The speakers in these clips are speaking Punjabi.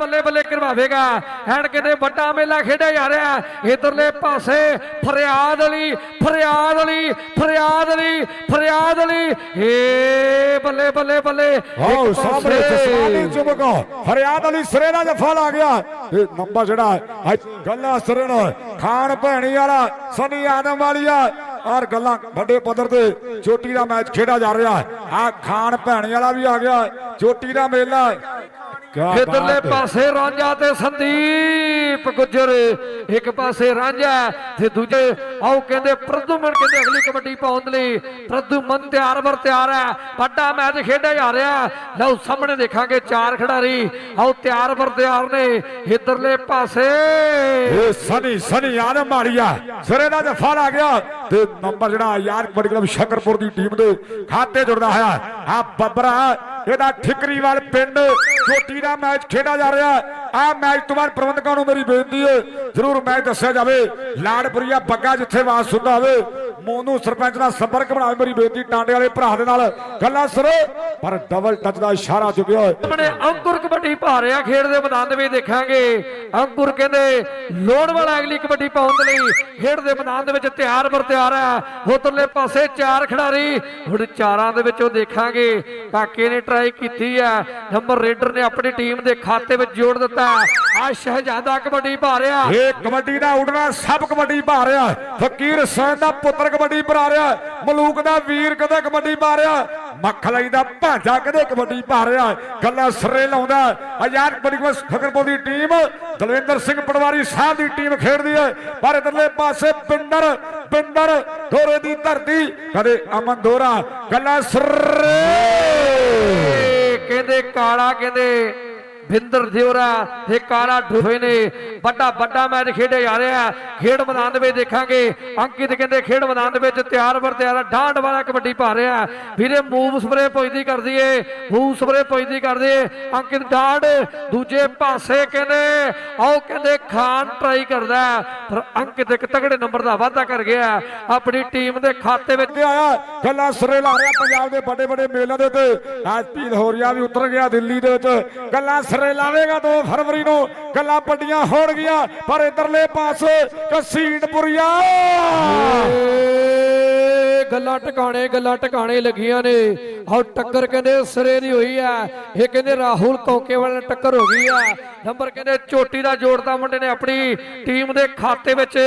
ਬੱਲੇ ਬੱਲੇ ਕਰਵਾਵੇਗਾ। ਐਨ ਕਹਿੰਦੇ ਵੱਡਾ ਮੇਲਾ ਖੇਡਿਆ ਜਾ ਰਿਹਾ। ਇਧਰਲੇ ਪਾਸੇ ਫਰਿਆਦ ਅਲੀ ਫਰਿਆਦ ਅਲੀ ਫਰਿਆਦ ਅਲੀ ਫਰਿਆਦ ਅਲੀ। ਏ ਬੱਲੇ ਬੱਲੇ ਬੱਲੇ। ਇੱਕ ਸਾਹਮਣੇ ਜਸਵਾਨੀ ਚੁਬਕ ਫਰਿਆਦ ਅਲੀ ਸਿਰੇ ਦਾ ਜਫਾ ਲਾ ਗਿਆ। ਇਹ ਨੰਬਰ ਜਿਹੜਾ ਅੱਜ ਗੱਲਾਂ ਸਿਰੇ ਨਾਲ। ਖਾਨ ਭੈਣੀ ਵਾਲਾ ਸਨੀ ਆਦਮ ਵਾਲੀਆ ਔਰ ਗੱਲਾਂ ਵੱਡੇ ਪੱਧਰ ਤੇ ਚੋਟੀ ਦਾ ਮੈਚ ਖੇਡਿਆ ਜਾ ਰਿਹਾ। ਆ ਖਾਨ ਭੈਣੀ ਵਾਲਾ ਵੀ ਆ ਗਿਆ। ਚੋਟੀ ਦਾ ਮੇਲਾ। ਹੈ। ਪਾਸੇ ਰਾਂਝਾ ਤੇ ਸੰਦੀਪ ਗੁੱਜਰ ਇੱਕ ਪਾਸੇ ਰਾਂਝਾ ਤੇ ਦੂਜੇ ਆਓ ਕਹਿੰਦੇ ਪ੍ਰਦੂਮਨ ਕਹਿੰਦੇ ਅਗਲੀ ਕਬੱਡੀ ਪਾਉਣ ਲਈ ਪ੍ਰਦੂਮਨ ਤਿਆਰ ਵਰ ਤਿਆਰ ਹੈ। ਵੱਡਾ ਮੈਚ ਖੇਡਿਆ ਜਾ ਰਿਹਾ ਲਓ ਸਾਹਮਣੇ ਦੇਖਾਂਗੇ ਚਾਰ ਖਿਡਾਰੀ ਆਓ ਤਿਆਰ ਵਰ ਤਿਆਰ ਨੇ ਇਧਰਲੇ ਪਾਸੇ। ਇਹ ਸਨੀ ਸਨੀ ਆਦਮ ਵਾਲੀਆ ਸਿਰੇ ਦਾ ਜਫਾ ਲਾ ਗਿਆ ਤੇ ਨੰਬਰ ਜਿਹੜਾ ਯਾਰ ਕਬੱਡੀ ਕਲੱਬ ਸ਼ਕਰਪੁਰ ਦੀ ਟੀਮ ਦੇ ਖਾਤੇ ਜੁੜਦਾ ਹੋਇਆ ਆ ਬੱਬਰਾ ਇਹਦਾ ਠਿਕਰੀਵਾਲ ਪਿੰਡ ਚੋਟੀ ਦਾ ਮੈਚ ਖੇਡਿਆ ਜਾ ਰਿਹਾ। ਆ ਮੈਚ ਤੋਂ ਬਾਅਦ ਪ੍ਰਬੰਧਕਾਂ ਨੂੰ ਮੇਰੀ ਬੇਨਤੀ ਹੈ, ਜਰੂਰ ਮੈਚ ਦੱਸਿਆ ਜਾਵੇ। ਲਾੜਪੁਰੀਆ ਬੱਗਾ ਜਿੱਥੇ ਵਾਸ ਹੁੰਦਾ ਹੋਵੇ ਮੋਨੂ ਸਰਪੰਚ ਨਾਲ ਸੰਪਰਕ ਬਣਾਵੇ ਮੇਰੀ ਬੇਨਤੀ ਟਾਂਡੇ ਵਾਲੇ ਭਰਾ ਦੇ ਨਾਲ ਗੱਲਾਂ ਸਿਰੇ ਪਰ ਡਬਲ ਟੱਚ ਦਾ ਇਸ਼ਾਰਾ ਚੁੱਕਿਆ ਸਾਹਮਣੇ ਅੰਕੁਰ ਕਬੱਡੀ ਪਾ ਰਿਹਾ ਖੇਡ ਦੇ ਮੈਦਾਨ ਦੇ ਵਿੱਚ ਦੇਖਾਂਗੇ। ਅੰਕੁਰ ਕਹਿੰਦੇ ਲੋੜ ਵਾਲਾ ਅਗਲੀ ਕਬੱਡੀ ਪਾਉਣ ਦੇ ਲਈ ਖੇਡ ਦੇ ਮੈਦਾਨ ਦੇ ਵਿੱਚ ਤਿਆਰ ਬਰ ਤਿਆਰ ਹੈ। ਉਧਰਲੇ ਪਾਸੇ ਚਾਰ ਖਿਡਾਰੀ ਹੁਣ ਚਾਰਾਂ ਦੇ ਵਿੱਚੋਂ ਦੇਖਾਂਗੇ। ਕਾਕੇ ਨੇ ਟਰਾਈ ਕੀਤੀ ਹੈ। ਨੰਬਰ ਰੇਡਰ ਨੇ ਆਪਣੀ ਟੀਮ ਦੇ ਖਾਤੇ ਵਿੱਚ ਜੋੜ ਦਿੱਤਾ। ਆ ਸ਼ਹਿਜ਼ਾਦਾ ਕਬੱਡੀ ਪਾ ਰਿਹਾ ਇਹ ਕਬੱਡੀ ਦਾ ਉਡਣਾ ਸਭ ਕਬੱਡੀ ਪਾ ਰਿਹਾ ਫਕੀਰ ਸੈਨ ਦਾ ਪੁੱਤਰ ਕਬੱਡੀ ਪਾ ਰਿਹਾ ਮਲੂਕ ਦਾ ਵੀਰ ਕਦੇ ਕਬੱਡੀ ਪਾ ਰਿਹਾ ਮੱਖਲਈ ਦਾ ਭਾਂਜਾ ਕਦੇ ਕਬੱਡੀ ਪਾ ਰਿਹਾ ਗੱਲਾਂ ਸਿਰੇ ਲਾਉਂਦਾ ਆਜ਼ਾਦ ਕਬੱਡੀ ਕੋਲ ਫਕਰਪੁਰ ਦੀ ਟੀਮ। ਦਲਵਿੰਦਰ ਸਿੰਘ ਪਟਵਾਰੀ ਸਾਹਿਬ ਦੀ ਟੀਮ ਖੇਡਦੀ ਹੈ। ਪਰ ਇਧਰਲੇ ਪਾਸੇ ਪਿੰਦਰ ਪਿੰਡਰ ਦੋਰੇ ਦੀ ਧਰਤੀ, ਕਦੇ ਅਮਨ ਦੋਰਾ, ਗੱਲਾਂ ਸਿਰੇ। ਕਹਿੰਦੇ ਕਾਲਾ ਕਹਿੰਦੇ। ਭਿੰਦਰ ਦਿਉਰਾ ਤੇ ਕਾਲਾ ਢੁਫੇ ਨੇ। ਵੱਡਾ ਵੱਡਾ ਮੈਚ ਖੇਡਿਆ ਜਾ ਰਿਹਾ। ਖੇਡ ਮੈਦਾਨ ਦੇ ਵਿੱਚ ਦੇਖਾਂਗੇ। ਅੰਕਿਤ ਕਹਿੰਦੇ ਖੇਡ ਮੈਦਾਨ ਦੇ ਵਿੱਚ ਤਿਆਰ ਬਰ ਤਿਆਰ ਡਾਂਡ ਵਾਲਾ ਕਬੱਡੀ ਪਾ ਰਿਹਾ। ਵੀਰੇ, ਮੂਵ ਸਪਰੇ ਪੁੱਜਦੀ ਕਰਦੀ ਏ। ਮੂਵ ਸਪਰੇ ਪੁੱਜਦੀ ਕਰਦੀ ਏ। ਅੰਕਿਤ ਡਾਂਡ ਦੂਜੇ ਪਾਸੇ ਕਹਿੰਦੇ, ਆਓ ਕਹਿੰਦੇ ਖਾਨ ਟਰਾਈ ਕਰਦਾ। ਹੈ। ਪਰ ਅੰਕਿਤ ਇੱਕ ਤਗੜੇ ਨੰਬਰ ਦਾ ਵਾਅਦਾ ਕਰ ਗਿਆ। ਆਪਣੀ ਟੀਮ ਦੇ ਖਾਤੇ ਵਿੱਚ ਆਇਆ। ਗੱਲਾਂ ਸਿਰੇ ਲਾ ਰਿਹਾ ਪੰਜਾਬ ਦੇ ਵੱਡੇ ਵੱਡੇ ਮੇਲਿਆਂ ਦੇ ਉੱਤੇ। ਅੱਜ ਪੀਲ ਹੋ ਵੀ ਉਤਰ ਗਿਆ ਦਿੱਲੀ ਦੇ ਵਿੱਚ। ਗੱਲਾਂ ਸਿਰੇ ਲਾਵੇਗਾ 2 ਫਰਵਰੀ ਨੂੰ। ਗੱਲਾਂ ਵੱਡੀਆਂ ਹੋਣਗੀਆਂ ਪਰ ਇਧਰਲੇ ਪਾਸੇ ਕਸੀਨਪੁਰੀਆ। ਗੱਲਾਂ ਟਿਕਾਣੇ ਗੱਲਾਂ ਟਿਕਾਣੇ ਲੱਗੀਆਂ ਨੇ। ਆਹ ਟੱਕਰ ਕਹਿੰਦੇ ਸਿਰੇ ਦੀ ਹੋਈ ਹੈ। ਇਹ ਕਹਿੰਦੇ ਰਾਹੁਲ ਕੌਕੇਵਾਲ ਨਾਲ ਟੱਕਰ ਹੋ ਗਈ ਹੈ। ਨੰਬਰ ਕਹਿੰਦੇ ਚੋਟੀ ਦਾ ਜੋੜਦਾ ਮੁੰਡੇ ਨੇ ਆਪਣੀ ਟੀਮ ਦੇ ਖਾਤੇ ਵਿੱਚ।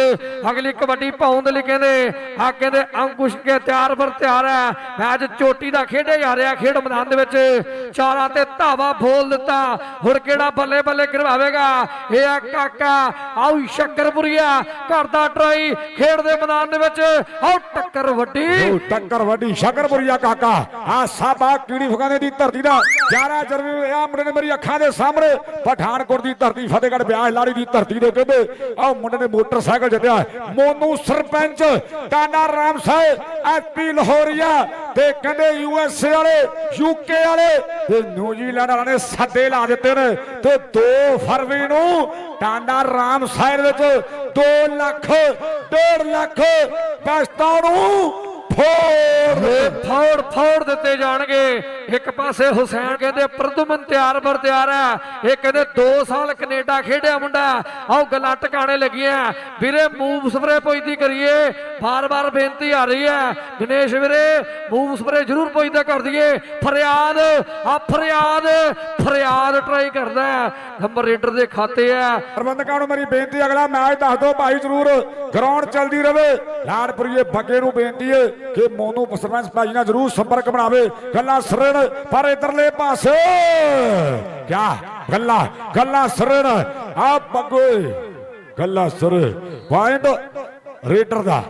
ਅਗਲੀ ਕਬੱਡੀ ਪਾਉਣ ਦੇ ਲਈ ਕਹਿੰਦੇ ਆ ਕਹਿੰਦੇ ਅੰਕੁਸ਼ ਕੇ ਤਿਆਰ ਪਰ ਤਿਆਰ ਹੈ। ਮੈਚ ਚੋਟੀ ਦਾ ਖੇਡਿਆ ਜਾ ਰਿਹਾ ਖੇਡ ਮੈਦਾਨ ਦੇ ਵਿੱਚ। ਚਾਰਾਂ ਤੇ ਧਾਵਾ ਬੋਲ ਦਿੱਤਾ। ਹੁਣ ਕਿਹੜਾ ਬੱਲੇ ਬੱਲੇ ਕਰਵਾਵੇਗਾ? ਇਹ ਆ ਕਾਕਾ ਆਉ ਸ਼ੱਕਰਪੁਰੀਆ ਕਰਦਾ ਟਰਾਈ ਖੇਡ ਦੇ ਮੈਦਾਨ ਦੇ ਵਿੱਚ। ਆਉ ਟੱਕਰ ਵੱਡੀ। ਟੱਕਰ ਵੱਡੀ ਸ਼ਕਰਪੁਰੀਆ ਕਾਕਾ। ਆ ਸਾਬਾ ਕੀੜੀ ਫੁਗਾਨੇ ਦੀ ਧਰਤੀ ਦਾ। 11 ਜਨਵਰੀ ਆ ਮੁੰਡੇ ਨੇ ਮੇਰੀ ਅੱਖਾਂ ਦੇ ਸਾਹਮਣੇ। ਪਠਾਨਕੋਟ ਦੀ ਧਰਤੀ ਫਤਿਹਗੜ੍ਹ ਬਿਆਸ ਲਾੜੀ ਦੀ ਧਰਤੀ ਦੇ ਕਹਿੰਦੇ ਆ ਮੁੰਡੇ ਨੇ ਮੋਟਰਸਾਈਕਲ ਜਿੱਤਿਆ। ਮੋਨੂ ਸਰਪੰਚ ਟਾਨਾ ਰਾਮ ਸਾਹਿਬ ਐਪੀ ਲਾਹੌਰੀਆ ਤੇ ਕਹਿੰਦੇ ਯੂਐਸਏ ਵਾਲੇ ਯੂਕੇ ਵਾਲੇ ਤੇ ਨਿਊਜ਼ੀਲੈਂਡ ਵਾਲਿਆਂ ਨੇ ਸੱਦੇ ਲਾ ਦਿੱਤੇ ਨੇ ਤੇ 2 ਫਰਵਰੀ ਨੂੰ ਟਾਂਡਾ ਰਾਮ ਸਾਹਿਬ ਵਿੱਚ 2 ਲੱਖ 1.5 ਲੱਖ ਬਸਤਾਂ ਨੂੰ ਫੋੜ। ਇਹ ਫੌੜ ਫੌੜ ਦਿੱਤੇ ਜਾਣਗੇ। ਇੱਕ ਪਾਸੇ ਹੁਸੈਨ ਕਹਿੰਦੇ ਪ੍ਰਦੁਮਨ ਤਿਆਰ ਬਰ ਤਿਆਰ ਹੈ। ਇਹ ਕਹਿੰਦੇ 2 ਸਾਲ ਕੈਨੇਡਾ ਖੇਡਿਆ ਮੁੰਡਾ। ਆਓ ਗੱਲਾਂ ਟਿਕਾਣੇ ਲੱਗੀਆਂ। ਵੀਰੇ ਮੂਵ ਸਪਰੇ ਪੁੱਜਦੀ ਕਰੀਏ। ਬਾਰ-ਬਾਰ ਬੇਨਤੀ ਆ ਰਹੀ ਹੈ। ਗਣੇਸ਼ ਵੀਰੇ ਮੂਵ ਸਪਰੇ ਜ਼ਰੂਰ ਪੁੱਜਦਾ ਕਰ ਦਈਏ। ਫਰਿਆਦ ਆ ਫਰਿਆਦ ਫਰਿਆਦ ਟਰਾਈ ਕਰਦਾ। ਨੰਬਰ ਰੇਡਰ ਦੇ ਖਾਤੇ ਆ ਪ੍ਰਬੰਧਕਾਂ ਨੂੰ ਮੇਰੀ ਬੇਨਤੀ ਅਗਲਾ ਮੈਚ ਦੱਸ ਦਿਓ ਭਾਈ ਜ਼ਰੂਰ। ਗਰਾਊਂਡ ਚੱਲਦੀ ਰਵੇ। ਲਾੜਪੁਰੀਏ ਬੱਗੇ ਨੂੰ ਬੇਨਤੀ ਹੈ। ਕਿ ਮੋਨੂ ਸਰਪੰਚ ਭਾਈ ਨਾਲ ਜ਼ਰੂਰ ਸੰਪਰਕ ਬਣਾਵੇ। ਗੱਲਾਂ ਸਰਣ, ਪਰ ਇਧਰਲੇ ਪਾਸੇ। ਕਿਆ? ਗੱਲਾਂ ਗੱਲਾਂ ਸਰਣ। ਆ ਬੱਗੇ। ਗੱਲਾਂ ਸਰ ਪੁਆਇੰਟ ਰੇਟਰ ਦਾ।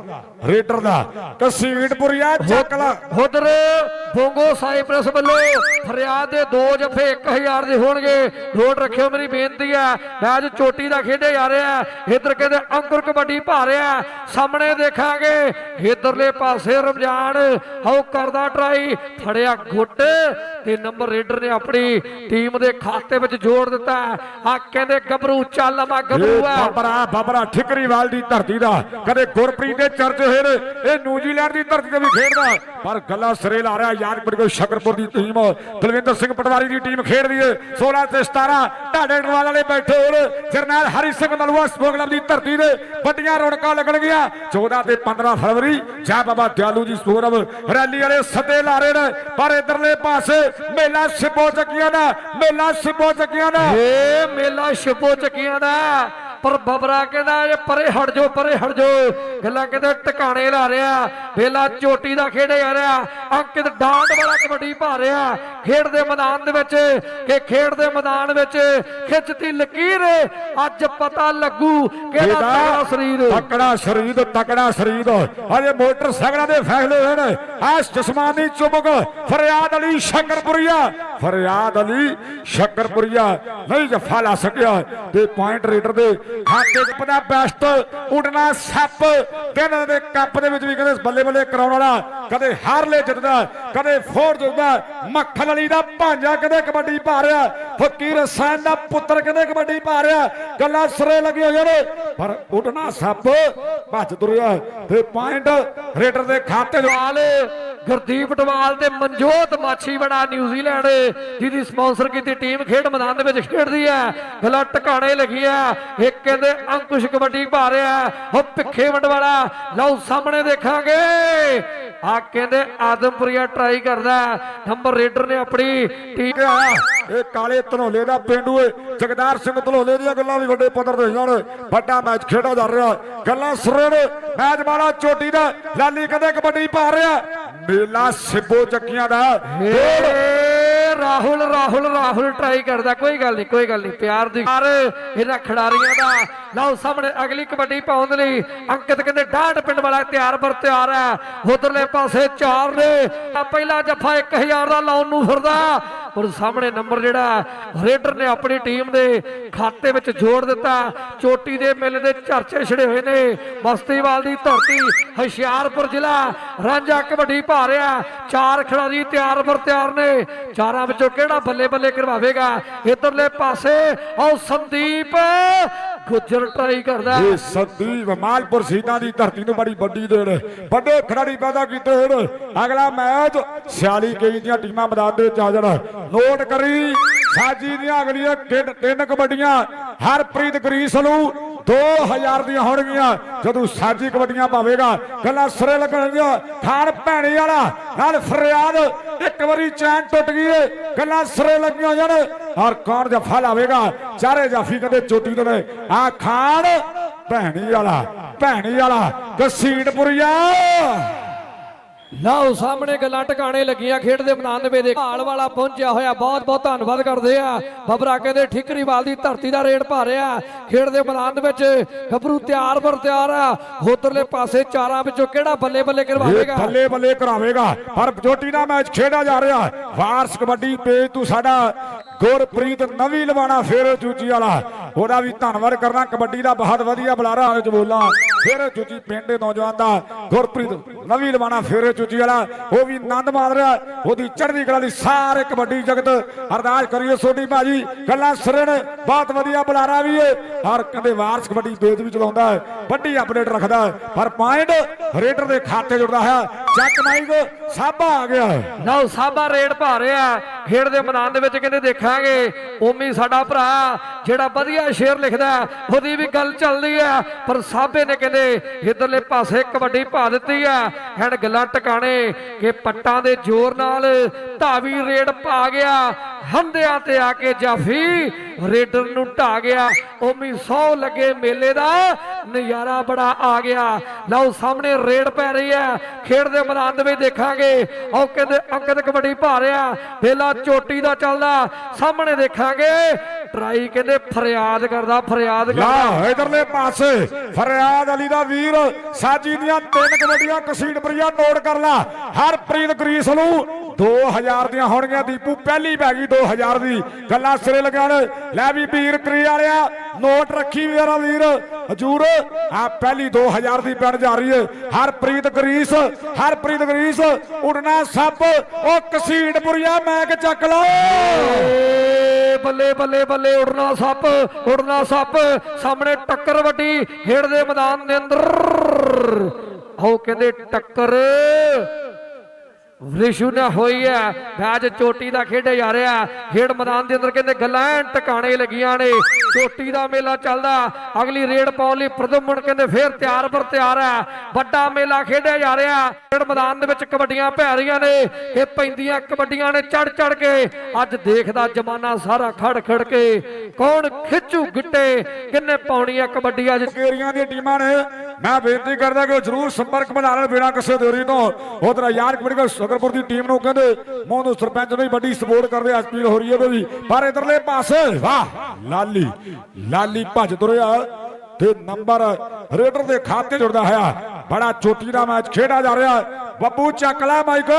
ਰੇਡਰ ਦਾ ਕਸੀਟਪੁਰੀਆ ਚੱਕ ਲਾ। ਉਧਰ ਬੋਂਗੋ ਸਾਈਪ੍ਰੈਸ ਵੱਲੋਂ ਫਰਿਆਦ ਦੇ ਦੋ ਜਫੇ 1000 ਦੇ ਹੋਣਗੇ। ਨੋਟ ਰੱਖਿਓ ਮੇਰੀ ਬੇਨਤੀ ਹੈ ਮੈਚ ਚੋਟੀ ਦਾ ਖੇਡਿਆ ਜਾ ਰਿਹਾ ਇਧਰ ਕਹਿੰਦੇ ਅੰਕੁਰ ਕਬੱਡੀ ਪਾ ਰਿਹਾ। ਸਾਹਮਣੇ ਦੇਖਾਂਗੇ ਇਧਰਲੇ ਪਾਸੇ ਰਮਜ਼ਾਨ ਹਾਉ ਕਰਦਾ ਟਰਾਈ ਫੜਿਆ ਗੁੱਟ ਤੇ ਨੰਬਰ ਰੇਡਰ ਨੇ ਆਪਣੀ ਟੀਮ ਦੇ ਖਾਤੇ ਵਿੱਚ ਜੋੜ ਦਿੱਤਾ ਆ ਕਹਿੰਦੇ ਗੱਭਰੂ ਚੱਲ ਮਾ ਗੱਭਰੂ ਆ ਬਾਬਰਾ ਬਾਬਰਾ ਠਿਕਰੀਵਾਲ ਦੀ ਧਰਤੀ ਦਾ ਕਦੇ ਗੁਰਪ੍ਰੀਤ ਦੇ ਚਰਚੇ ਹੋਏ ਇਹ ਨਿਊਜ਼ੀਲੈਂਡ ਦੀ ਧਰਤੀ ਤੇ ਵੀ ਖੇਡਦਾ ਪਰ ਗੱਲਾਂ ਸਿਰੇ ਲਾ ਰਿਹਾ ਯਾਦਪੁਰ ਕੋ ਸ਼ਕਰਪੁਰ ਦੀ ਟੀਮ ਬਲਵਿੰਦਰ ਸਿੰਘ ਪਟਵਾਰੀ ਦੀ ਟੀਮ ਖੇਡਦੀ ਏ। 16 ਤੇ 17 ਢਾਡੇ ਡਰਵਾਲ ਵਾਲੇ ਬੈਠੇ ਹੋਣ। ਜਰਨੈਲ ਹਰੀ ਸਿੰਘ ਨਲੂਆ ਸਪੋਗਲਮ ਦੀ ਧਰਤੀ ਤੇ ਵੱਡੀਆਂ ਰੌਣਕਾਂ ਲੱਗਣਗੀਆਂ। 14 ਤੇ 15 ਫਰਵਰੀ, ਜੈ ਬਾਬਾ ਦਿਆਲੂ ਜੀ ਸਪੋਗਲਮ ਰੈਲੀ ਵਾਲੇ ਸੱਦੇ ਲਾ ਰਹੇ ਨੇ, ਪਰ ਇਧਰਲੇ ਪਾਸੇ ਮੇਲਾ ਸਿਪੋ ਚੱਕੀਆਂ ਦਾ, ਮੇਲਾ ਸਿਪੋ ਚੱਕੀਆਂ ਦਾ। ਏ ਮੇਲਾ ਸ਼ਿਪੋ ਚੱਕੀਆਂ ਦਾ। ਪਰ ਬਬਰਾ ਕਹਿੰਦਾ ਇਹ ਪਰੇ ਹਟ ਜੋ ਪਰੇ ਹਟ ਜੋ ਗੱਲਾਂ ਕਹਿੰਦੇ ਟਿਕਾਣੇ ਲਾ ਰਿਆ ਵੇਲਾ ਚੋਟੀ ਦਾ ਖੇਡੇ ਜਾ ਰਿਹਾ ਅੰਕਿਤ ਡਾਂਡ ਵਾਲਾ ਕਬੱਡੀ ਪਾ ਰਿਹਾ। ਖੇਡ ਦੇ ਮੈਦਾਨ ਦੇ ਵਿੱਚ ਕਿ ਖੇਡ ਦੇ ਮੈਦਾਨ ਵਿੱਚ ਖਿੱਚਤੀ ਲਕੀਰ। ਅੱਜ ਪਤਾ ਲੱਗੂ ਕਿਹੜਾ ਸਰੀਰ। ਤਕੜਾ ਸਰੀਰ ਤਕੜਾ ਸਰੀਰ। ਅਜੇ ਮੋਟਰਸਾਈਕਲਾਂ ਦੇ ਫੈਸਲੇ ਨੇ। ਆਸ ਜਸਮਾਨੀ ਚੁਬਕ ਫਰਿਆਦ ਅਲੀ ਸ਼ਕਰਪੁਰੀਆ ਫਰਿਆਦ ਅਲੀ ਸ਼ਕਰਪੁਰੀਆ ਨਹੀਂ ਜਫਾ ਲਾ ਸਕਿਆ ਤੇ ਪੁਆਇੰਟ ਰੇਡਰ ਦੇ ਖਾਤੇ 'ਚ ਪਤਾ ਬੈਸਟ ਉਡਣਾ ਸੱਪ। ਦਿਨ ਦੇ ਕੱਪ ਦੇ ਵਿੱਚ ਵੀ ਕਹਿੰਦੇ ਬੱਲੇ ਬੱਲੇ ਕਰਾਉਣ ਵਾਲਾ ਕਦੇ ਹਾਰਲੇ ਜਿੱਤਦਾ, ਕਦੇ ਫੋਰ ਜਿੱਤਦਾ। ਮੱਖਣ ਅਲੀ ਦਾ ਭਾਂਜਾ ਕਦੇ ਕਬੱਡੀ ਪਾ ਰਿਹਾ ਫਕੀਰ ਹਸੈਨ ਦਾ ਪੁੱਤਰ ਕਦੇ ਕਬੱਡੀ ਪਾ ਰਿਹਾ ਗੱਲਾਂ ਸਿਰੇ ਲੱਗੀ ਹੋਈਆਂ ਨੇ, ਪਰ ਉਡਣਾ ਸੱਪ ਭੱਜ ਤੁਰਿਆ ਤੇ ਪੁਆਇੰਟ ਰੇਡਰ ਦੇ ਖਾਤੇ 'ਚ ਟਵਾਲ ਗੁਰਦੀਪ ਟਵਾਲ ਤੇ ਮਨਜੋਤ ਮਾਛੀਵਾੜਾ ਨਿਊਜ਼ੀਲੈਂਡ, ਜਿਹਦੀ ਸਪਾਂਸਰ ਕੀਤੀ ਟੀਮ ਖੇਡ ਮੈਦਾਨ ਦੇ ਵਿੱਚ ਖੇਡਦੀ ਹੈ। ਗੱਲਾਂ ਟਿਕਾਣੇ ਲੱਗੀਆਂ ਇੱਕ ਕਹਿੰਦੇ ਅੰਕੁਸ਼ ਕਬੱਡੀ ਪਾ ਰਿਹਾ ਉਹ ਭਿੱਖੇ ਵੰਡਵਾਲਾ ਲਓ ਸਾਹਮਣੇ ਦੇਖਾਂਗੇ। ਆ ਕਹਿੰਦੇ ਆਦਮਪੁਰੀਆ ਟਰਾਈ ਕਰਦਾ ਨੰਬਰ ਰੇਡਰ ਨੇ ਆਪਣੀ ਟੀਮ ਇਹ ਕਾਲੇ ਧਨੋਲੇ ਦਾ ਪਿੰਡੂ ਏ ਜਗਦਾਰ ਸਿੰਘ ਧਨੋਲੇ ਦੀਆਂ ਗੱਲਾਂ ਵੀ ਵੱਡੇ ਪੱਧਰ ਤੇ ਹੋਈਆਂ ਨੇ। ਵੱਡਾ ਮੈਚ ਖੇਡਿਆ ਜਾ ਰਿਹਾ। ਗੱਲਾਂ ਸਿਰੇ ਨੇ। ਮੈਚ ਵਾਲਾ ਚੋਟੀ ਦਾ। ਲਾਲੀ ਕਦੇ ਕਬੱਡੀ ਪਾ ਰਿਹਾ। ਮੇਲਾ ਸਿੱਬੋ ਚੱਕੀਆਂ ਦਾ। ਰਾਹੁਲ ਰਾਹੁਲ ਰਾਹੁਲ ਟਰਾਈ ਕਰਦਾ। ਕੋਈ ਗੱਲ ਨਹੀਂ ਕੋਈ ਗੱਲ ਨਹੀਂ। ਪਿਆਰ ਦੀ ਪਰ ਇਹਨਾਂ ਖਿਡਾਰੀਆਂ ਦਾ। ਲਓ ਸਾਹਮਣੇ ਅਗਲੀ ਕਬੱਡੀ ਪਾਉਣ ਦੇ ਲਈ ਅੰਕਿਤ ਕਹਿੰਦੇ ਡਾਂਡ ਪਿੰਡ ਵਾਲਾ ਤਿਆਰ ਬਰ ਤਿਆਰ ਹੈ। ਉਧਰਲੇ ਪਾਸੇ ਚਾਰ ਨੇ। ਪਹਿਲਾ ਜੱਫਾ 1000 ਦਾ ਲਾਉਣ ਨੂੰ ਫਿਰਦਾ। ਪਰ ਸਾਹਮਣੇ ਨੰਬਰ ਜਿਹੜਾ ਰੇਡਰ ਨੇ ਆਪਣੀ ਟੀਮ ਦੇ ਖਾਤੇ ਵਿੱਚ ਜੋੜ ਦਿੱਤਾ। ਚੋਟੀ ਦੇ ਮੇਲੇ ਦੇ ਚਰਚੇ ਛਿੜੇ ਹੋਏ ਨੇ। ਬਸਤੀਵਾਲ ਦੀ ਧਰਤੀ ਹੁਸ਼ਿਆਰਪੁਰ ਜ਼ਿਲ੍ਹਾ, ਰਾਂਝਾ ਕਬੱਡੀ ਭਾ ਰਿਹਾ ਚਾਰ ਖਿਡਾਰੀ ਤਿਆਰ ਬਰ ਤਿਆਰ ਨੇ। ਚਾਰਾਂ ਵਿੱਚੋਂ ਕਿਹੜਾ ਬੱਲੇ ਬੱਲੇ ਕਰਵਾਵੇਗਾ? ਇਧਰਲੇ ਪਾਸੇ ਆਓ ਸੰਦੀਪ ਗੁੱਜਰ ਟਰਾਈ ਕਰਦਾ। ਇਹ ਸੰਦੀਪ ਮਾਲਪੁਰ ਸੀਤਾਂ ਦੀ ਧਰਤੀ ਨੂੰ ਬੜੀ ਵੱਡੀ ਦੇਣ। ਵੱਡੇ ਖਿਡਾਰੀ ਪੈਦਾ ਕੀਤੇ ਹੋਣ। ਅਗਲਾ ਮੈਚ 46 ਕੇਜੀ ਦੀਆਂ ਟੀਮਾਂ ਮੈਦਾਨ ਦੇ ਵਿੱਚ ਆ ਜਾਣ। ਨੋਟ ਕਰੀ, ਸਾਜੀ ਦੀਆਂ ਅਗਲੀਆਂ ਤਿੰਨ ਕਬੱਡੀਆਂ। ਹਰਪ੍ਰੀਤ ਗਰੀਸ 2000 ਦੀਆਂ ਹੋਣਗੀਆਂ। ਜਦੋਂ ਸਾਜੀ ਕਬੱਡੀਆਂ ਪਾਵੇਗਾ ਗੱਲਾਂ ਸਿਰੇ ਲੱਗਣਗੀਆਂ। ਖਾਨ ਭੈਣੀ ਵਾਲਾ, ਨਾਲ ਫਰਿਆਦ, ਇੱਕ ਵਾਰੀ ਚੈਨ ਟੁੱਟ ਗਈ ਏ। ਗੱਲਾਂ ਸਿਰੇ ਲੱਗੀਆਂ ਜਾਣ। ਔਰ ਕੌਣ ਜਫਾ ਲਾਵੇਗਾ ਚਾਰੇ ਜਾਫੀ ਕਹਿੰਦੇ ਚੋਟੀ ਦੇ ਨੇ। ਆ ਖਾਣ ਭੈਣੀ ਵਾਲਾ ਭੈਣੀ ਵਾਲਾ ਕਸੀੜਪੁਰੀਆ ਲਓ, ਸਾਹਮਣੇ ਗੱਲਾਂ ਟਿਕਾਣੇ ਲੱਗੀਆਂ, ਖੇਡ ਦੇ ਮੈਦਾਨ ਦੇ ਵਿੱਚ ਹਾਲ ਵਾਲਾ ਪਹੁੰਚਿਆ ਹੋਇਆ। ਬਹੁਤ ਬਹੁਤ ਧੰਨਵਾਦ ਕਰਦੇ ਆ। ਬਬਰਾ ਕਹਿੰਦੇ ਠਿਕਰੀਵਾਲ ਦੀ ਧਰਤੀ ਦਾ ਰੇਡ ਭਾ ਖੇਡ ਦੇ ਮੈਦਾਨ ਦੇ ਵਿੱਚ ਗੱਭਰੂ ਤਿਆਰ ਬਰ ਤਿਆਰ ਆ। ਉਧਰਲੇ ਪਾਸੇ ਚਾਰਾਂ ਵਿੱਚੋਂ ਕਿਹੜਾ ਬੱਲੇ ਬੱਲੇ ਇਹ ਕਰਵਾਵੇਗਾ ਬੱਲੇ ਬੱਲੇ ਕਰਾਵੇਗਾ। ਪਰ ਚੋਟੀ ਦਾ ਮੈਚ ਖੇਡਿਆ ਜਾ ਰਿਹਾ, ਵਾਰਸ ਕਬੱਡੀ ਪੇਜ ਤੂੰ ਸਾਡਾ ਗੁਰਪ੍ਰੀਤ ਨਵੀਂ ਲਵਾਣਾ ਫੇਰ ਚੂਚੀ ਵਾਲਾ। ਉਹਦਾ ਵੀ ਧੰਨਵਾਦ ਕਰਨਾ। ਕਬੱਡੀ ਦਾ ਬਹੁਤ ਵਧੀਆ ਬੁਲਾਰਾ ਅੱਜ ਫੇਰ ਚੂਚੀ ਪਿੰਡ ਦੇ ਨੌਜਵਾਨ ਦਾ ਗੁਰਪ੍ਰੀਤ ਨਵੀਂ ਲਵਾਣਾ ਫੇਰ ਚੂਚੀ ਵਾਲਾ, ਉਹ ਵੀ ਆਨੰਦ ਮਾਣ ਰਿਹਾ। ਉਹਦੀ ਚੜ੍ਹਦੀ ਕਲਾ ਦੀ ਸਾਰੇ ਕਬੱਡੀ ਜਗਤ। ਅਰਦਾਸ ਕਰੀਏ ਸੋਢੀ ਭਾਜੀ, ਗੱਲਾਂ ਸਿਰੇ ਨੇ ਬਹੁਤ ਵਧੀਆ ਬੁਲਾਰਾ ਵੀ ਏ। ਹਰ ਕਹਿੰਦੇ ਵਾਰਸ ਕਬੱਡੀ ਪੇਜ ਵੀ ਚਲਾਉਂਦਾ ਹੈ, ਵੱਡੀ ਅਪਡੇਟ ਰੱਖਦਾ ਹੈ। ਪਰ ਪੁਆਇੰਟ ਰੇਡਰ ਦੇ ਖਾਤੇ ਜੁੜਦਾ ਹੈ। ਚੱਕ ਮਾਈਕ, ਸਾਬਾ ਆ ਗਿਆ ਲਓ ਸਾਬਾ ਰੇਡ ਭਾ ਰਿਹਾ ਖੇਡ ਦੇ ਮੈਦਾਨ ਦੇ ਵਿੱਚ ਕਹਿੰਦੇ ਦੇਖਾਂਗੇ, ਓਮੀ ਸਾਡਾ ਭਰਾ ਜਿਹੜਾ ਵਧੀਆ ਸ਼ੇਰ ਲਿਖਦਾ ਉਹਦੀ ਵੀ ਗੱਲ ਚੱਲਦੀ ਹੈ, ਪਰ ਸਾਬੇ ਨੇ ਕਹਿੰਦੇ ਇਧਰਲੇ ਪਾਸੇ ਕਬੱਡੀ ਪਾ ਦਿੱਤੀ ਹੈ ਹੁਣ ਗੱਲਾਂ ਟਿਕਾਣੇ ਕਿ ਪੱਟਾਂ ਦੇ ਜ਼ੋਰ ਨਾਲ ਧਾਵੀ ਰੇਡ ਪਾ ਗਿਆ ਹੰਦਿਆਂ ਤੇ ਆ ਕੇ ਜਾਫੀ ਰੇਡਰ ਨੂੰ ਢਾ ਗਿਆ, ਓਮੀ 100 ਲੱਗੇ ਮੇਲੇ ਦਾ ਨਜ਼ਾਰਾ ਬੜਾ ਆ ਗਿਆ। ਲਓ, ਸਾਹਮਣੇ ਰੇਡ ਪੈ ਰਹੀ ਹੈ। ਖੇਡ ਦੇ ਮੈਦਾਨ ਦੇ ਵਿੱਚ ਦੇਖਾਂਗੇ। ਉਹ ਕਹਿੰਦੇ ਅੰਕਿਤ ਕਬੱਡੀ ਪਾ ਰਿਹਾ ਵੇਲਾ ਚੋਟੀ ਦਾ ਚੱਲਦਾ। ਸਾਹਮਣੇ ਦੇਖਾਂਗੇ। ਟਰਾਈ ਕਹਿੰਦੇ ਫਰਿਆਦ ਕਰਦਾ ਫਰਿਆਦ ਕਰਦਾ। ਲਾ, ਇਧਰਲੇ ਪਾਸੇ, ਫਰਿਆਦ ਅਲੀ ਦਾ ਵੀਰ, ਸਾਜੀ ਦੀਆਂ ਤਿੰਨ ਕਬੱਡੀਆਂ ਕਸੀੜਪੁਰੀਆ ਨੋਟ ਕਰ ਲਾ। ਹਰਪ੍ਰੀਤ ਗਰੀਸ ਨੂੰ 2000 ਦੀਆਂ ਹੋਣਗੀਆਂ, ਦੀਪੂ ਪਹਿਲੀ ਪੈ ਗਈ 2000 ਦੀ। ਗੱਲਾਂ ਸਿਰੇ ਲਗਾਣ ਲੈ ਵੀ ਵੀਰ ਕਰੀ ਵਾਲਿਆ, ਨੋਟ ਰੱਖੀ ਮੇਰਾ ਵੀਰ। ਹਜੂਰ, ਆ ਪਹਿਲੀ 2000 ਦੀ ਪੈਣ ਜਾ ਰਹੀ ਹੈ ਹਰਪ੍ਰੀਤ ਗਰੀਸ ਹਰਪ੍ਰੀਤ ਗਰੀਸ, ਉਡਣਾ ਸੱਪ, ਉਹ ਕਸੀੜਪੁਰੀਆ ਮੈਕ ਚੱਕ ਲਓ ਬੱਲੇ ਬੱਲੇ ਬੱਲੇ ਉੜਨਾ ਸੱਪ ਉੜਨਾ ਸੱਪ। ਸਾਹਮਣੇ ਟੱਕਰ ਵੱਡੀ, ਖੇਡ ਦੇ ਮੈਦਾਨ ਦੇ ਅੰਦਰ। ਆਓ ਕਹਿੰਦੇ ਟੱਕਰ। ਰਿਸ਼ੂ ਨੇ ਹੋਈ ਹੈ ਮੈਚ ਚੋਟੀ ਦਾ ਖੇਡਿਆ ਜਾ ਰਿਹਾ। ਖੇਡ ਮੈਦਾਨ ਦੇ ਅੰਦਰ ਕਹਿੰਦੇ ਗੱਲਾਂ ਟਿਕਾਣੇ ਲੱਗੀਆਂ ਨੇ। ਚੋਟੀ ਦਾ ਮੇਲਾ ਚੱਲਦਾ। ਅਗਲੀ ਰੇਡ ਪਾਉਣ ਲਈ ਪ੍ਰਦਮਨ ਕਹਿੰਦੇ ਫੇਰ ਤਿਆਰ ਪਰ ਤਿਆਰ ਹੈ। ਵੱਡਾ ਮੇਲਾ ਖੇਡਿਆ ਜਾ ਰਿਹਾ। ਖੇਡ ਮੈਦਾਨ ਦੇ ਵਿੱਚ ਕਬੱਡੀਆਂ ਪੈ ਰਹੀਆਂ ਨੇ। ਇਹ ਪੈਂਦੀਆਂ ਕਬੱਡੀਆਂ ਨੇ ਚੜ ਚੜ ਕੇ। ਅੱਜ ਦੇਖਦਾ ਜਮਾਨਾ ਸਾਰਾ ਖੜ ਖੜ ਕੇ। ਕੌਣ ਖਿੱਚੂ ਗਿੱਟੇ? ਕਿੰਨੇ ਪਾਉਣੀਆਂ ਕਬੱਡੀ ਅੱਜ ਕੇਰੀਆਂ ਦੀਆਂ ਟੀਮਾਂ ਨੇ। ਮੈਂ ਬੇਨਤੀ ਕਰਦਾ ਕਿ ਜਰੂਰ ਸੰਪਰਕ ਬਣਾ ਲੈਣ ਬਿਨਾਂ ਕਿਸੇ ਦੇਰੀ ਤੋਂ। ਉਧਰ ਯਾਰ ਕਬੱਡੀ ਦਾ ਸ਼ਕਰਪੁਰ ਦੀ ਟੀਮ ਨੂੰ ਕਹਿੰਦੇ, ਮੋਹਨ ਸਰਪੰਚ ਨੂੰ ਵੱਡੀ ਸਪੋਰਟ ਕਰਦੇ ਆ ਅਪੀਲ ਹੋ ਰਹੀ ਹੈ ਉਹਦੀ ਪਰ ਇਧਰਲੇ ਪਾਸੇ, ਵਾਹ, ਲਾਲੀ ਲਾਲੀ ਭੱਜ ਤੁਰਿਆ ਤੇ ਨੰਬਰ ਰੇਡਰ ਦੇ ਖਾਤੇ ਜੁੜਦਾ ਹੋਇਆ। ਬੜਾ ਚੋਟੀ ਦਾ ਮੈਚ ਖੇਡਿਆ ਜਾ ਰਿਹਾ। ਬੱਬੂ, ਚੱਕ ਲੈ ਮਾਈਕ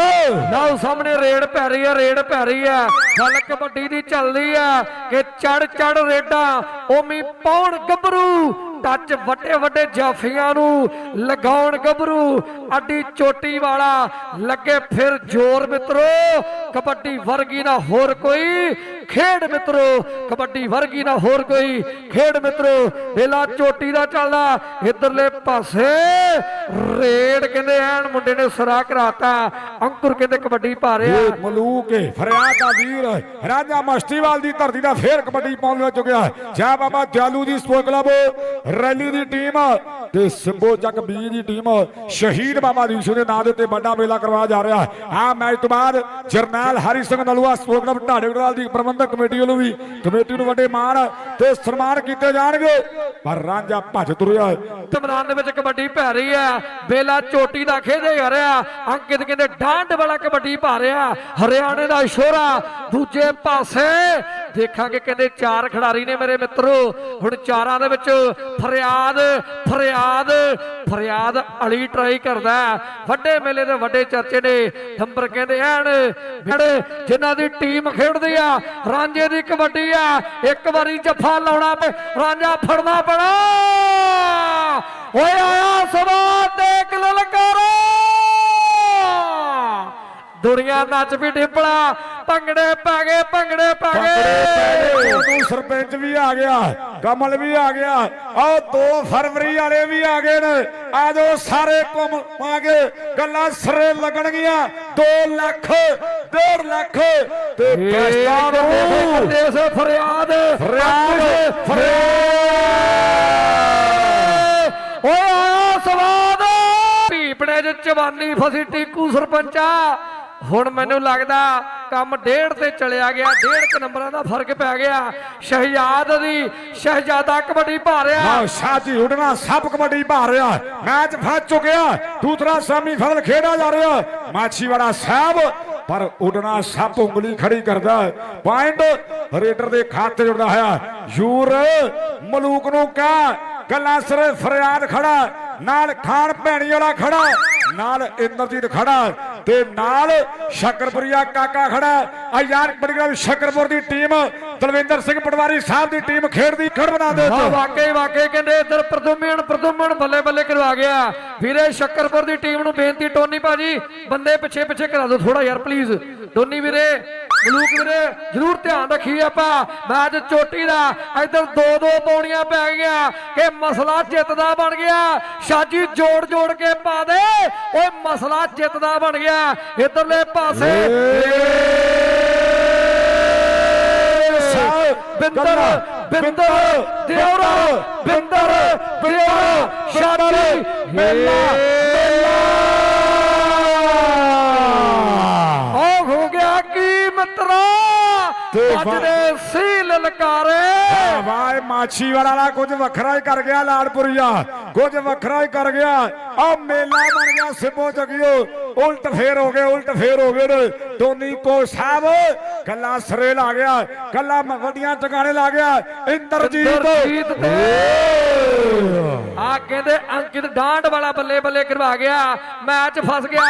ਲਓ ਸਾਹਮਣੇ ਰੇਡ ਪੈ ਰਹੀ ਹੈ, ਰੇਡ ਪੈ ਰਹੀ ਹੈ। ਗੱਲ ਕਬੱਡੀ ਦੀ ਚੱਲਦੀ ਹੈ ਕਿ ਚੜ ਚੜ ਰੇਡਾਂ, ਓਮੀ ਪਾਉਣ ਗੱਭਰੂ ਟੱਚ ਵੱਡੇ ਵੱਡੇ ਜਾਫੀਆਂ ਨੂੰ ਲਗਾਉਣ ਗੱਭਰੂ। ਅੱਡੀ ਚੋਟੀ ਵਾਲਾ ਲੱਗੇ ਫਿਰ ਜ਼ੋਰ ਮਿੱਤਰੋ। ਕਬੱਡੀ ਵਰਗੀ ਨਾ ਹੋਰ ਕੋਈ ਖੇਡ ਮਿੱਤਰੋ, ਕਬੱਡੀ ਵਰਗੀ ਨਾ ਹੋਰ ਕੋਈ। ਖੇਡ ਮਿੱਤਰੋ, ਵੇਲਾ ਚੋਟੀ ਦਾ ਚੱਲਦਾ, ਇਧਰਲੇ ਪਾਸੇ। ਰੇਡ ਕਹਿੰਦੇ ਐਨ ਮੁੰਡੇ ਨੇ ਸਰਾ ਕਰਾਤਾ, ਅੰਕੁਰ ਕਹਿੰਦੇ ਕਬੱਡੀ ਪਾ ਰਿਹਾ ਮਲੂਕ ਏ, ਫਰਿਆਦ ਦਾ ਵੀਰ ਰਾਜਾ ਮਸਤੀਵਾਲ ਦੀ ਧਰਤੀ ਦਾ ਫੇਰ ਕਬੱਡੀ ਪਾਉਣ ਲੱਗ ਚੁੱਕਿਆ। ਜੈ ਬਾਬਾ ਦਿਆਲੂ ਦੀ ਸਪੋਰਟ ਕਲੱਬ, ਰੈਲੀ ਦੀ ਟੀਮ ਤੇ ਸਿੰਬੋ ਚੱਕ ਬੀ ਦੀ ਟੀਮ, ਸ਼ਹੀਦ ਬਾਬਾ ਦੀਪ ਦੇ ਨਾਂ ਦੇ ਉੱਤੇ ਵੱਡਾ ਮੇਲਾ ਕਰਵਾਇਆ ਜਾ ਰਿਹਾ। ਆ ਮੈਚ ਤੋਂ ਬਾਅਦ ਜਰਨੈਲ ਹਰੀ ਸਿੰਘ ਨਲੂਆ ਸਪੋਰਟ ਕਲੱਬ ਢਾਡੇਗੜਾਲ ਦੀ ਪ੍ਰਬੰਧਕ ਕਮੇਟੀ ਵੱਲੋਂ ਵੀ। ਕਮੇਟੀ ਨੂੰ ਵੱਡੇ ਮਾਣ ਤੇ ਸਨਮਾਨ ਕੀਤੇ ਜਾਣਗੇ। ਪਰ ਰਾਂਝਾ ਭੱਜ ਤੁਰਿਆ ਤੇ ਮੈਦਾਨ ਦੇ ਵਿੱਚ ਕਬੱਡੀ ਭੈ ਰਹੀ ਹੈ ਬੇਲਾ ਚੋਟੀ ਦਾ ਖੇਡੇ ਜਾ ਰਿਹਾ। ਅੰਕਿਤ ਕਹਿੰਦੇ, ਡਾਂਡ ਵਾਲਾ ਕਬੱਡੀ ਭਾ ਰਿਹਾ। ਹਰਿਆਣੇ ਦਾ ਸ਼ੋਰਾ ਦੂਜੇ ਪਾਸੇ ਦੇਖਾਂਗੇ ਕਹਿੰਦੇ ਚਾਰ ਖਿਡਾਰੀ ਨੇ ਮੇਰੇ ਮਿੱਤਰੋ। ਹੁਣ ਚਾਰਾਂ ਦੇ ਵਿੱਚ ਫਰਿਆਦ ਫਰਿਆਦ ਫਰਿਆਦ ਅਲੀ ਟਰਾਈ ਕਰਦਾ ਵੱਡੇ ਮੇਲੇ ਦੇ ਵੱਡੇ ਚਰਚੇ ਨੇ। ਨੰਬਰ ਕਹਿੰਦੇ ਐਨ ਜਿਹੜੇ ਜਿਨ੍ਹਾਂ ਦੀ ਟੀਮ ਖੇਡਦੀ ਆ, ਰਾਂਝੇ ਦੀ ਕਬੱਡੀ ਆ, ਇੱਕ ਵਾਰੀ ਜੱਫਾ ਲਾਉਣਾ ਪਏ ਰਾਂਝਾ ਫੜਨਾ ਪੈਣਾ। ਓਏ ਆਇਆ ਸਵਾ ਦੇਖ ਲਲਕਾਰਾ। ਦੁਨੀਆ ਨੱਚ ਵੀ ਡਿੱਪਲਾ ਭੰਗੜੇ ਪੈ ਗਏ ਭੰਗੜੇ ਪੈ ਗਏ। ਸਰਪੰਚ ਵੀ ਆ ਗਿਆ ਕਮਲ ਵੀ ਆ ਗਿਆ। ਆਹ 2 ਫਰਵਰੀ ਵਾਲੇ ਵੀ ਆ ਗਏ ਨੇ। ਆ ਜਾਓ ਸਾਰੇ ਘੁੰਮ ਪਾ ਕੇ ਗੱਲਾਂ ਸਰੇ ਲੱਗਣਗੀਆਂ। 2 ਲੱਖ 1.5 ਲੱਖ ਤੇ ਪੈਸਾ ਨੂੰ ਦੇਸ ਫਰਿਆਦ। ਫਰਿਆਦ ਫਰਿਆਦ। ਓਏ ਆਇਆ ਸਵਾਦ। ਭੀਪੜੇ ਚ ਜਵਾਨੀ ਫਸੀ ਟੀਕੂ ਸਰਪੰਚਾ। ਹੁਣ ਮੈਨੂੰ ਲੱਗਦਾ ਕੰਮ ਡੇਢ ਤੇ ਚਲਿਆ ਗਿਆ, ਡੇਢ ਕ ਨੰਬਰਾਂ ਦਾ ਫ਼ਰਕ ਪੈ ਗਿਆ। ਸ਼ਹਿਜ਼ਾਦ ਦੀ ਸ਼ਹਿਜ਼ਾਦਾ ਕਬੱਡੀ ਪਾ ਰਿਹਾ ਨਾ ਉਡਣਾ ਸਭ ਕਬੱਡੀ ਭਾ ਮੈਚ ਫਸ ਚੁੱਕਿਆ। ਦੂਸਰਾ ਸੈਮੀਫਾਈਨਲ ਖੇਡਿਆ ਜਾ ਰਿਹਾ। ਮਾਛੀਵਾੜਾ ਸਾਹਿਬ, ਪਰ ਉਡਣਾ ਸੱਪ ਉਂਗਲੀ ਖੜੀ ਕਰਦਾ। ਪੁਆਇੰਟ ਰੇਡਰ ਦੇ ਖਾਤੇ ਜੁੜਦਾ ਹੋਇਆ। ਯੂਰ ਮਲੂਕ ਨੂੰ ਕਹ, ਗੱਲਾਂ ਸਿਰੇ ਫਰਿਆਦ ਖੜਾ। ਨਾਲ ਖਾਨ ਭੈਣੀ ਵਾਲਾ ਖੜਾ। ਨਾਲ ਇੰਦਰਜੀਤ ਖੜਾ ਤੇ ਨਾਲ ਸ਼ਕਰਪੁਰੀਆ ਕਾਕਾ ਖੜਾ ਆ ਯਾਰ ਬੜਗੜਾ ਸ਼ਕਰਪੁਰ ਦੀ ਟੀਮ ਦਲਵਿੰਦਰ ਸਿੰਘ ਪਟਵਾਰੀ ਸਾਹਿਬ ਦੀ ਟੀਮ ਖੇਡਦੀ ਖੜ ਬਣਾ ਦੇ ਹਾਂ ਵਾਕਈ ਵਾਕਈ ਕਹਿੰਦੇ ਇੱਧਰ ਪ੍ਰਦੁਮਨ ਪ੍ਰਦੁਮਨ ਬੱਲੇ ਬੱਲੇ ਕਰਵਾ ਗਿਆ। ਵੀਰੇ ਸ਼ੱਕਰਪੁਰ ਦੀ ਟੀਮ ਨੂੰ ਬੇਨਤੀ ਟੋਨੀ ਭਾਜੀ ਬੰਦੇ ਪਿੱਛੇ ਪਿੱਛੇ ਕਰਾ ਦਿਓ ਥੋੜਾ ਯਾਰ ਪਲੀਜ਼ ਟੋਨੀ ਵੀਰੇ ਮਲੂਕ ਵੀਰੇ ਜਰੂਰ ਧਿਆਨ ਰੱਖੀ ਆਪਾਂ। ਮੈਚ ਚੋਟੀ ਦਾ ਇੱਧਰ ਦੋ ਦੋ ਪੌੜੀਆਂ ਪੈ ਗਈਆਂ ਕਿ ਮਸਲਾ ਜਿੱਤਦਾ ਬਣ ਗਿਆ। ਸ਼ਾਜੀ ਜੋੜ ਜੋੜ ਕੇ ਪਾ ਦੇ। ਓਏ ਮਸਲਾ ਜਿੱਤਦਾ ਬਣ ਗਿਆ। ਇਧਰਲੇ ਪਾਸੇ ਬਿੰਦਰ ਬਿੰਦਰ ਦਿਉਰਾ ਬਿੰਦਰ ਦਿਉਰਾ ਸ਼ਾਦੀ ਮੇਲਾ ਆਹ ਹੋ ਗਿਆ ਵਾਹ। ਵੱਜਦੇ ਸੀ ਲਲਕਾਰੇ ਵਾਏ ਮਾਛੀ ਵਾਲਾ ਕੁਝ ਵੱਖਰਾ ਹੀ ਕਰ ਗਿਆ ਲਾਲਪੁਰੀਆ ਕੁਝ ਵੱਖਰਾ ਹੀ ਕਰ ਗਿਆ। ਆ ਮੇਲਾ ਬਣ ਗਿਆ ਸਿੱਬੋ ਜਗਿਓ। ਉਲਟ ਫੇਰ ਹੋ ਗਏ ਉਲਟ ਫੇਰ ਹੋ ਗਏ ਨੇ। ਟੋਨੀ ਕੋ ਸਾਹਿਬ ਕੱਲਾ ਸਰੇ ਲਾ ਗਿਆ ਕੱਲਾ ਵੱਡੀਆਂ ਟਿਕਾਣੇ ਲਾ ਗਿਆ। ਇੰਦਰਜੀਤ। ਆ ਕਹਿੰਦੇ ਅੰਕਿਤ ਡਾਂਡ ਵਾਲਾ ਬੱਲੇ ਬੱਲੇ ਕਰਵਾ ਗਿਆ। ਮੈਚ ਫਸ ਗਿਆ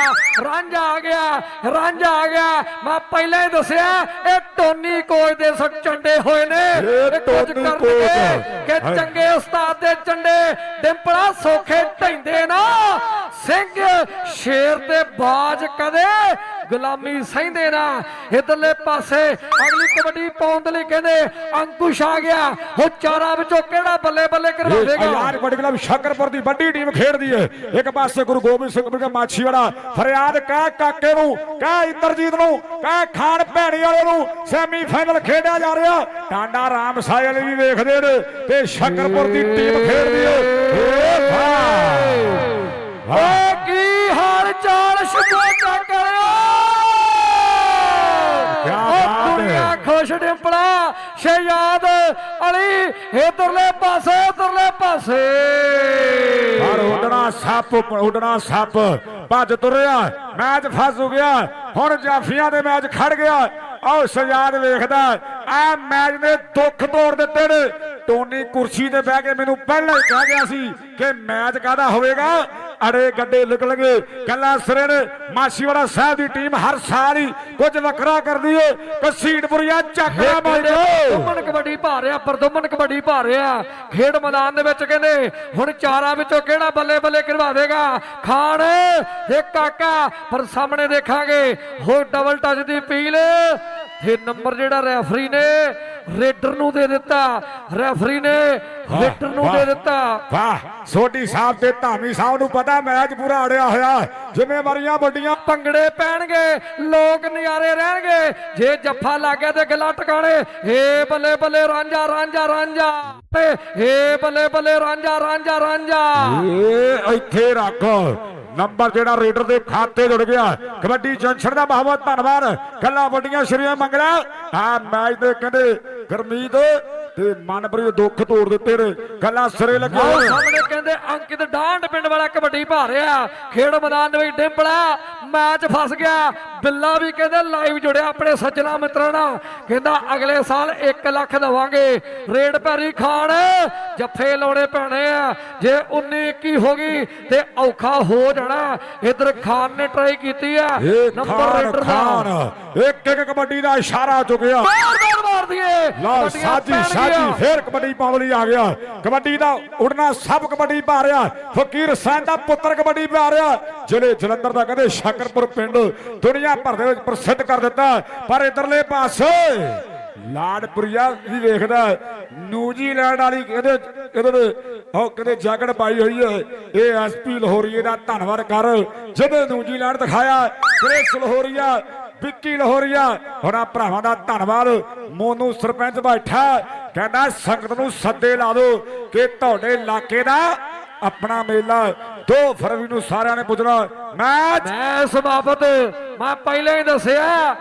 ਰਾਂਝਾ ਆ ਗਿਆ ਰਾਂਝਾ ਆ ਗਿਆ। ਮੈਂ ਪਹਿਲਾਂ ਹੀ ਦੱਸਿਆ ਇਹ ਟੋਨੀ ਕੋਚ ਦੇ ਸੱਚ ਚੰਡੇ ਹੋਏ ਨੇ ਕੁਝ ਕਰਨਗੇ। ਕਿ। ਚੰਗੇ ਉਸਤਾਦ ਦੇ ਚੰਡੇ ਡਿੰਪਲਾ ਸੋਖੇ ਢੈਂਦੇ ਨਾ ਸਿੰਘ ਸ਼ੇਰ ਤੇ ਬਾਜ ਕਦੇ ਗੁਲਾਮੀ ਸਹਿੰਦੇ ਨਾ ਇਧਰਲੇ ਪਾਸੇ ਅਗਲੀ ਕਬੱਡੀ ਪਾਉਣ ਦੇ ਲਈ ਕਹਿੰਦੇ ਅੰਕੁਸ਼ ਆ ਗਿਆ। ਉਹ ਚਾਰਾਂ ਵਿੱਚੋਂ ਕਿਹੜਾ ਬੱਲੇ ਬੱਲੇ ਕਰਵਾਵੇਗਾ ਯਾਰ ਬੜੀ ਕਲਬ ਸ਼ਕਰਪੁਰ ਦੀ ਵੱਡੀ ਟੀਮ ਖੇਡਦੀ ਏ। ਇੱਕ ਪਾਸੇ ਗੁਰੂ ਗੋਬਿੰਦ ਸਿੰਘ ਮਿਲਗਾ ਮਾਛੀਵਾੜਾ ਫਰਿਆਦ ਕਹਿ ਕਾਕੇ ਨੂੰ ਕਹਿ ਇੰਦਰਜੀਤ ਨੂੰ ਕਹਿ ਖਾਨ ਭੈਣੀ ਵਾਲੇ ਨੂੰ ਸੈਮੀ ਫਾਈਨਲ ਖੇਡਿਆ ਜਾ ਰਿਹਾ। ਟਾਂਡਾ ਰਾਮ ਸਾਇਲ ਵੀ ਵੇਖਦੇ ਨੇ ਤੇ ਸ਼ਕਰਪੁਰ ਦੀ ਟੀਮ ਖੇਡਦੀ ਏ। ਏ ਵਾਹ ਓ ਕੀ ਹਾਲ ਚਾਲ ਸ਼ੁਭੋ ਚੱਕਰ ਕਿਆ ਓ ਬਾਤ ਹੈ। ਦੁਨੀਆ ਖੁਸ਼ ਡਿੰਪਲਾ ਸ਼ਹਿਜ਼ਾਦ ਅਲੀ ਇਧਰਲੇ ਪਾਸੇ ਇਧਰਲੇ ਪਾਸੇ। ਪਰ ਉੱਡਣਾ ਸੱਪ ਉੱਡਣਾ ਸੱਪ, ਭੱਜ ਤੁਰਿਆ, ਮੈਚ ਫਸ ਗਿਆ, ਹੁਣ ਜਾਫੀਆਂ ਦੇ ਮੈਚ ਖੜ ਗਿਆ। ਆਓ ਸਜਾਦ ਵੇਖਦਾ ਆ ਮੈਚ ਨੇ ਦੁੱਖ ਤੋੜ ਦਿੱਤੇ ਨੇ। ਟੋਨੀ ਕੁਰਸੀ ਤੇ ਬਹਿ ਕੇ ਮੈਨੂੰ ਪਹਿਲਾਂ ਹੀ ਕਹਿ ਗਿਆ ਸੀ ਕਿ ਮੈਚ ਕਾਹਦਾ ਹੋਵੇਗਾ? ਅੜੇ ਗੱਡੇ ਨਿਕਲਣਗੇ ਕੱਲਾ ਸਿਰੇ ਨੇ ਮਾਛੀਵਾੜਾ ਸਾਹਿਬ ਦੀ ਟੀਮ ਹਰ ਸਾਲ ਹੀ ਕੁਝ ਵੱਖਰਾ ਕਰਦੀ ਏ। ਕਸੀਟਪੁਰੀਆ ਚੱਕਰਾ ਮਾਰੋ ਦੁਮਨ ਕਬੱਡੀ ਰਿਹਾ ਪਰਦੁਮਨ ਕਬੱਡੀ ਰਿਹਾ। ਖੇਡ ਮੈਦਾਨ ਦੇ ਵਿੱਚ ਕਹਿੰਦੇ ਹੁਣ ਚਾਰਾਂ ਵਿੱਚੋਂ ਕਿਹੜਾ ਬੱਲੇ ਬੱਲੇ ਕਰਵਾਵੇਗਾ ਖਾਨ ਤੇ ਕਾਕਾ ਪਰ ਸਾਹਮਣੇ ਦੇਖਾਂਗੇ ਹੋ ਡਬਲ ਟੱਚ ਦੀ ਪੀਲ ਇਹ ਨੰਬਰ ਜਿਹੜਾ ਰੈਫਰੀ ਨੇ ਰੇਡਰ ਨੂੰ ਦੇ ਦਿੱਤਾ। ਰੈਫਰੀ ਨੇ ਰੇਡਰ ਨੂੰ ਦੇ ਦਿੱਤਾ। ਵਾਹ ਸੋਢੀ ਸਾਹਿਬ ਤੇ ਧਾਮੀ ਸਾਹਿਬ ਨੂੰ ਪਤਾ ਮੈਚ ਪੂਰਾ ਅੜਿਆ ਹੋਇਆ ਜ਼ਿੰਮੇਵਾਰੀਆਂ ਵੱਡੀਆਂ ਭੰਗੜੇ ਪੈਣਗੇ ਲੋਕ ਨਜ਼ਾਰੇ ਰਹਿਣਗੇ। ਜੇ ਜੱਫਾ ਲੱਗ ਗਿਆ ਤੇ ਗੱਲਾਂ ਟਿਕਾਣੇ ਏ ਬੱਲੇ ਬੱਲੇ ਰਾਂਝਾ ਰਾਂਝਾ ਰਾਂਝਾ। ਏ ਬੱਲੇ ਬੱਲੇ ਰਾਂਝਾ ਰਾਂਝਾ ਰਾਂਝਾ। ਏ ਇੱਥੇ ਰੱਖ। ਨੰਬਰ ਜਿਹੜਾ ਰੇਡਰ ਦੇ ਖਾਤੇ ਜੁੜ ਗਿਆ। ਕਬੱਡੀ ਜੰਕਸ਼ਨ ਦਾ ਬਹੁਤ ਬਹੁਤ ਧੰਨਵਾਦ। ਕੱਲਾ ਵੱਡੀਆਂ ਸ਼ਰੀਆਂ ਮੰਗਲਾ। ਆ ਮੈਚ ਦੇ ਕਹਿੰਦੇ, ਗਰਮੀਤ ਤੇ ਮਨਪ੍ਰੀਤ ਦੁੱਖ ਤੋੜ ਦਿੱਤੇ ਨੇ। ਕੱਲਾ ਸਿਰੇ ਲੱਗਿਆ ਹੋਇਆ। ਸਾਹਮਣੇ ਕਹਿੰਦੇ ਅੰਕਿਤ ਡਾਂਡ ਪਿੰਡ ਵਾਲਾ ਕਬੱਡੀ ਪਾ ਰਿਹਾ। ਖੇਡ ਮੈਦਾਨ ਦੇ ਵਿੱਚ ਡਿੰਪਲਾ ਮੈਚ ਫਸ ਗਿਆ। ਬਿੱਲਾ ਵੀ ਕਹਿੰਦੇ ਲਾਈਵ ਜੁੜਿਆ ਆਪਣੇ ਸੱਜਣਾ ਮਿੱਤਰਾਂ ਨਾਲ। ਕਹਿੰਦਾ ਅਗਲੇ ਸਾਲ 1 ਲੱਖ ਦਵਾਂਗੇ। ਰੇਡ ਪੈਰੀ ਖਾਣ ਜੱਫੇ ਲਾਉਣੇ ਪੈਣੇ ਆ। ਜੇ 19 21 ਹੋ ਗਈ ਤੇ ਔਖਾ ਹੋ ਜਾਣਾ। ਇਧਰ ਖਾਨ ਨੇ ਟਰਾਈ ਕੀਤੀ ਆ ਨੰਬਰ ਰੇਡਰ ਖਾਨ ਦਾ ਇੱਕ ਇੱਕ ਕਬੱਡੀ ਦਾ ਇਸ਼ਾਰਾ ਚੁੱਕਿਆ। ਮਾਰ ਮਾਰ ਮਾਰ ਦਈਏ। ਲਓ ਕਬੱਡੀਆਂ ਸਾਜੀ ਸਾਜੀ ਫੇਰ ਕਬੱਡੀ ਪਾਉਣ ਲਈ ਆ ਗਿਆ। ਕਬੱਡੀ ਦਾ ਉੜਨਾ ਸਭ ਕਬੱਡੀ ਪਾ ਰਿਹਾ। ਫਕੀਰ ਸੈਨ ਦਾ ਪੁੱਤਰ ਕਬੱਡੀ ਪਾ ਰਿਹਾ। ਜ਼ਿਲ੍ਹੇ ਜਲੰਧਰ ਦਾ ਕਹਿੰਦੇ ਸ਼ਾਕਰਪੁਰ ਪਿੰਡ ਦੁਨੀਆ ਭਰ ਦੇ ਵਿੱਚ ਪ੍ਰਸਿੱਧ ਕਰ ਦਿੱਤਾ। ਪਰ ਇਧਰਲੇ ਪਾਸੇ ਲਾਡਪੁਰੀਆ ਵੀ ਵੇਖਦਾ ਨਿਊਜ਼ੀਲੈਂਡ ਵਾਲੀ ਕਹਿੰਦੇ ਇਹਦੇ ਉਹ ਕਹਿੰਦੇ ਜੈਕਟ ਪਾਈ ਹੋਈ ਹੈ। ਇਹ ਐਸਪੀ ਲਾਹੌਰੀਏ ਦਾ ਧੰਨਵਾਦ ਕਰ। ਜਿਹਦੇ ਨਿਊਜ਼ੀਲੈਂਡ ਦਿਖਾਇਆ ਕ੍ਰਿਸ ਲਾਹੌਰੀਆ ਵਿੱਕੀ ਲਾਹੌਰੀਆ ਹੋਣਾ ਭਰਾਵਾਂ ਦਾ ਧੰਨਵਾਦ। ਮੋਨੂ ਸਰਪੰਚ ਬੈਠਾ ਕਹਿੰਦਾ ਸੰਗਤ ਨੂੰ ਸੱਦੇ ਲਾ ਦਿਓ ਕਿ ਤੁਹਾਡੇ ਇਲਾਕੇ ਦਾ ਆਪਣਾ ਮੇਲਾ 2 ਫਰਵਰੀ ਨੂੰ ਸਾਰਿਆਂ ਨੇ ਪੁੱਜਣਾ। ਮੈਚ ਮੈਂ ਇਸ ਬਾਬਤ ਮੈਂ ਪਹਿਲਾਂ ਹੀ ਦੱਸਿਆ